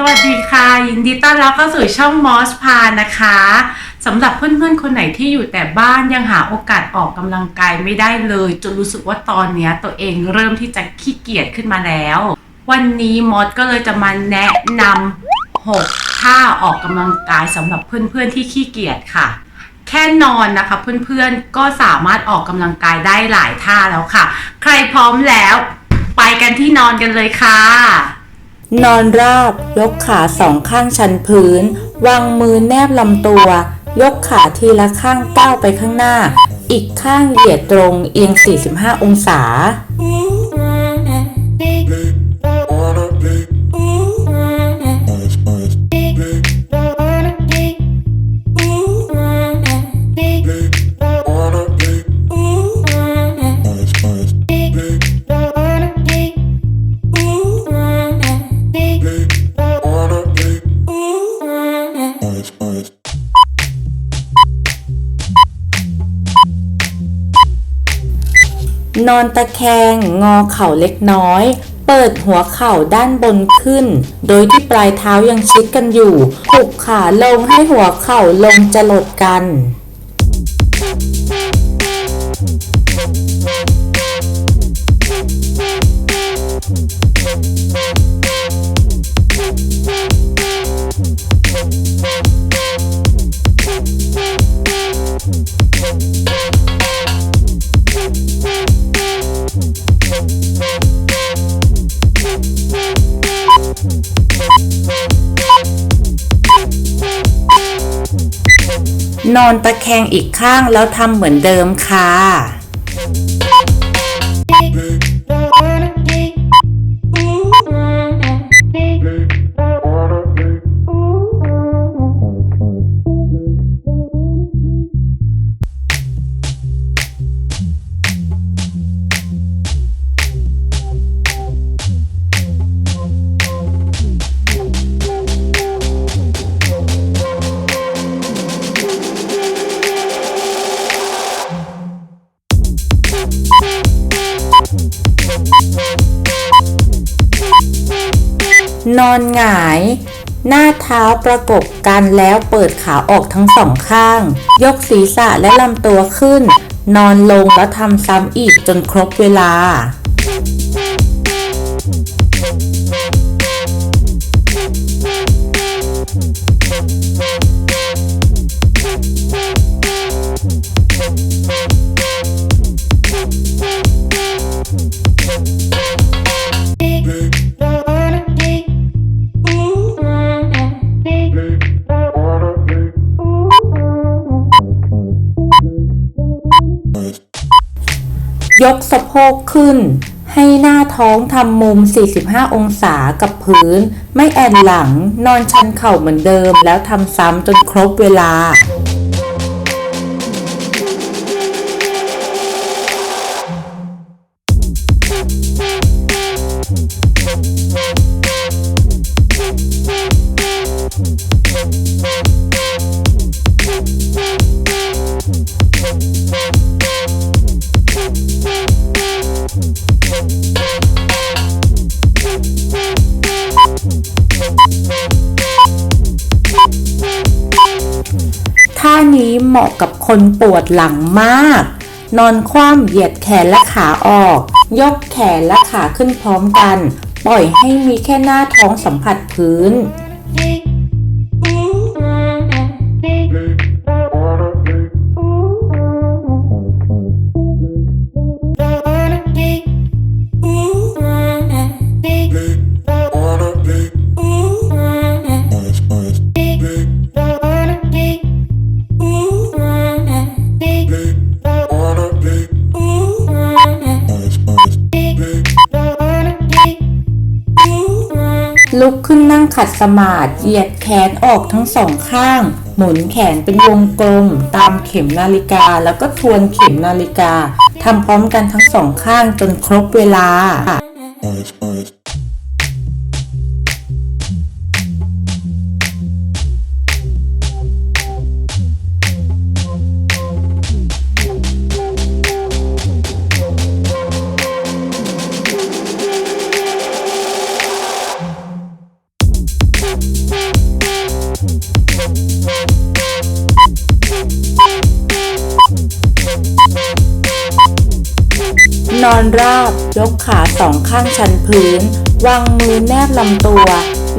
สวัสดีค่ะ ยินดีต้อนรับเข้าสู่ช่องมอสพานะคะสำหรับเพื่อนๆ คนไหนที่อยู่แต่บ้านยังหาโอกาสออกกำลังกายไม่ได้เลย จนรู้สึกว่าตอนนี้ตัวเองเริ่มที่จะขี้เกียจขึ้นมาแล้ว วันนี้มอสก็เลยจะมาแนะนำ6ท่าออกกำลังกายสำหรับเพื่อนๆที่ขี้เกียจค่ะ แค่นอนนะคะเพื่อนๆก็สามารถออกกำลังกายได้หลายท่าแล้วค่ะ ใครพร้อมแล้ว ไปกันที่นอนกันเลยค่ะ นอนราบ ยกขาสองข้างชันพื้น วางมือแนบลำตัว ยกขาทีละข้างก้าวไปข้างหน้า อีกข้างเหยียดตรงเอียง 45 องศา นอนตะแคง งอเข่าเล็กน้อย เปิดหัวเข่าด้านบนขึ้น โดยที่ปลายเท้ายังชิดกันอยู่หุกขาลงให้หัวเข่าลงจะหลดกัน นอนตะแคงอีกข้างแล้วทำเหมือนเดิมค่ะ นอนหงาย หน้าเท้าประกบกันแล้วเปิดขาออกทั้งสองข้าง ยกศีรษะและลำตัวขึ้น นอนลงแล้วทำซ้ำอีกจนครบเวลา กสะโพกขึ้น ให้หน้าท้องทำมุม 45 องศากับพื้น ไม่แอนหลัง นอนชันเข่าเหมือนเดิม แล้วทำซ้ำจนครบเวลา นี้เหมาะกับคนปวดหลังมาก นอนคว่ำเหยียดแขนและขาออก ยกแขนและขาขึ้นพร้อมกัน ปล่อยให้มีแค่หน้าท้องสัมผัสพื้น ขัดสมาธิเหยียดแขนออกทั้งสองข้าง หมุนแขนเป็นวงกลม ตามเข็มนาฬิกา แล้วก็ทวนเข็มนาฬิกาทำพร้อมกันทั้งสองข้างจนครบเวลา Nice, nice. อนราบ ยกขาสองข้างชันพื้น วางมือแนบลำตัว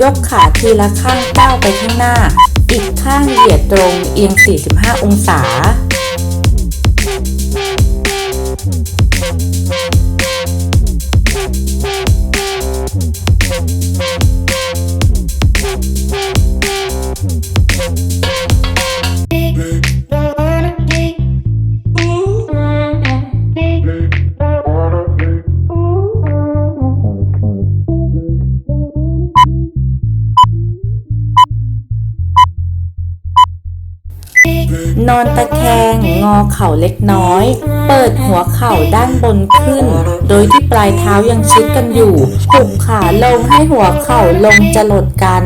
ยกขาทีละข้างก้าวไปข้างหน้า อีกข้างเหยียดตรงเอียง 45 องศา อเข่าเล็กน้อย เปิดหัวเข่าด้านบนขึ้น โดยที่ปลายเท้ายังชิดกันอยู่หุบขาลงให้หัวเข่าลงจะหลดกัน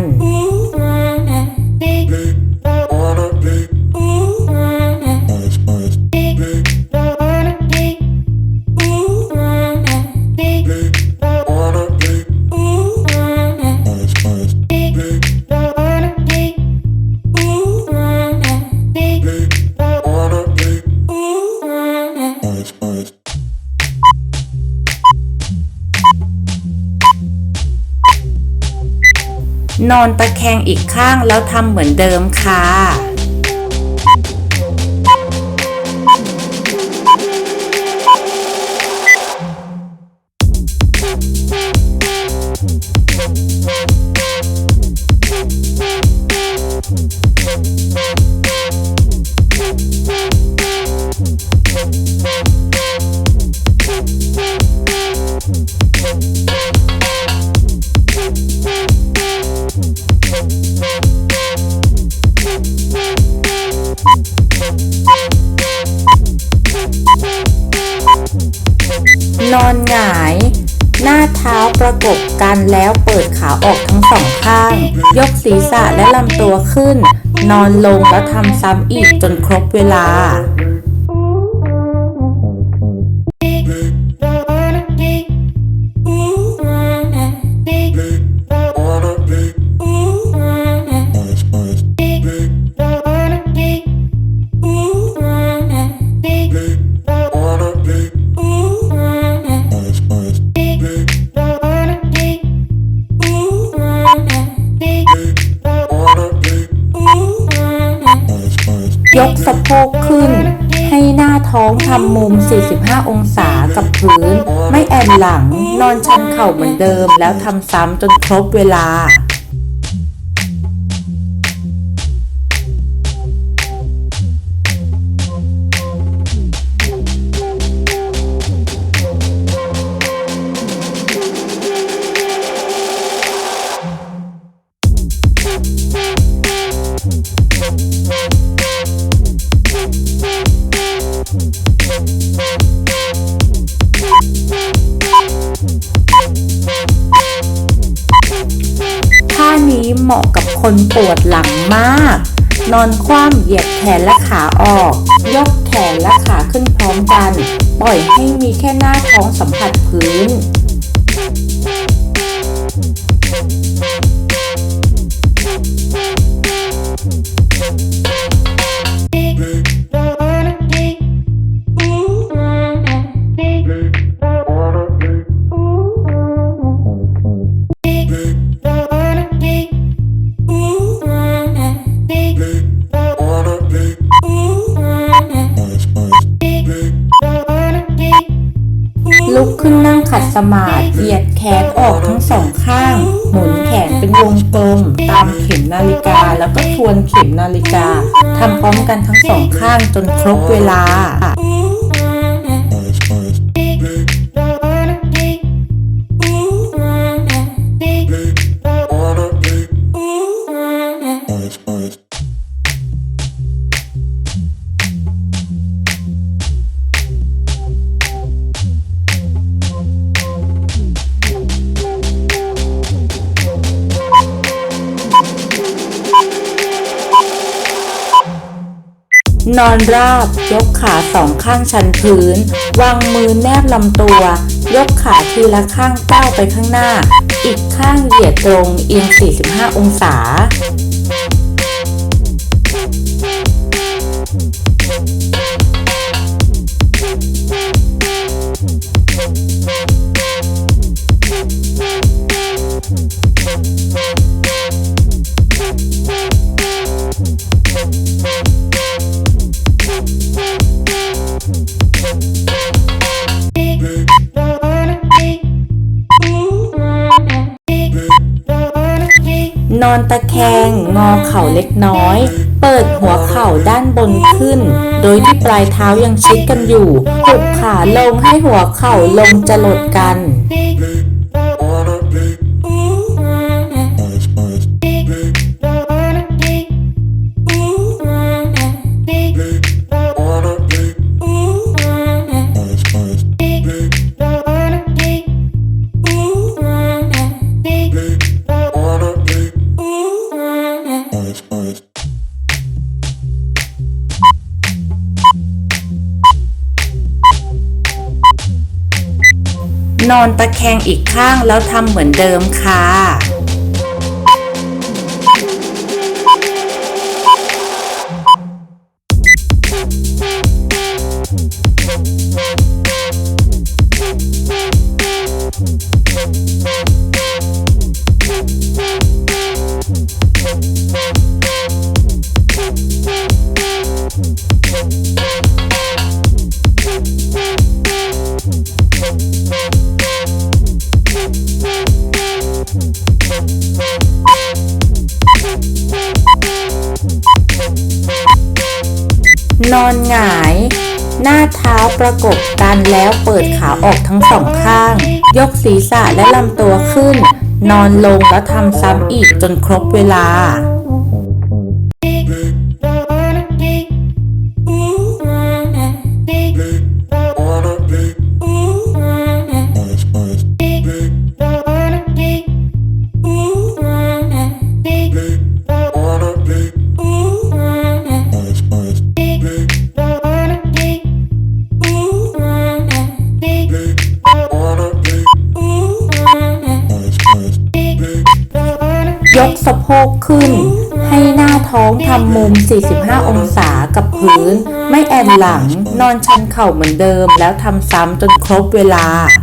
นอนตะแคงอีกข้างแล้วทำเหมือนเดิมค่ะ นอนหงาย หน้าเท้าประกบกันแล้วเปิดขาออกทั้งสองข้าง ยกศีรษะและลำตัวขึ้น นอนลงแล้วทำซ้ำอีกจนครบเวลา งทำมุม 45 องศากับพื้น ไม่แอนหลัง นอนชันเข่าเหมือนเดิม แล้วทำซ้ำจนครบเวลาท่า คนปวดหลังมาก นอนคว่ำเหยียดแขนและขาออก ยกแขนและขาขึ้นพร้อมกัน ปล่อยให้มีแค่หน้าท้องสัมผัสพื้น ตามเข็มนาฬิกาแล้วก็ทวนเข็มนาฬิกาทำพร้อมกันทั้งสองข้างจนครบเวลา อนราบ ยกขาสองข้างชันพื้น วางมือแนบลำตัว ยกขาทีละข้างก้าวไปข้างหน้า อีกข้างเหยียดตรงเอียง 45 องศา นอนตะแคง งอเข่าเล็กน้อย เปิดหัวเข่าด้านบนขึ้น โดยที่ปลายเท้ายังชิดกันอยู่หุบขาลงให้หัวเข่าลงจะหลดกัน นอนตะแคงอีกข้างแล้วทำเหมือนเดิมค่ะ อนหงาย หน้าเท้าประกบกันแล้วเปิดขาออกทั้งสองข้าง ยกศีรษะและลำตัวขึ้น นอนลงแล้วทำซ้ำอีกจนครบเวลาะโพกขึ้น ให้หน้าท้องทำมุม 45 องศากับพื้น ไม่แอนหลัง นอนชันเข่าเหมือนเดิม แล้วทำซ้ำจนครบเวลาท่า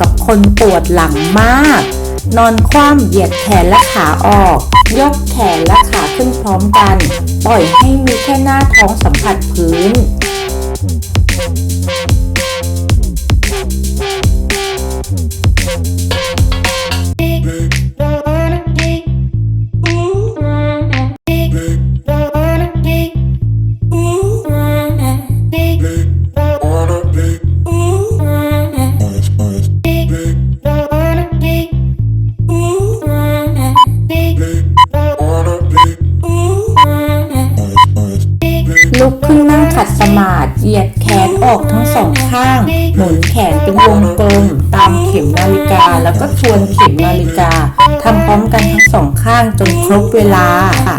กับคนปวดหลังมาก นอนคว่ำเหยียดแขนและขาออก ยกแขนและขาขึ้นพร้อมกัน ปล่อยให้มีแค่หน้าท้องสัมผัสพื้นางหมุนแขนเป็นวงกลมตามเข็มนาฬิกา แล้วก็ทวนเข็มนาฬิกาทำพร้อมกันทั้งสองข้างจนครบเวลาค่ะ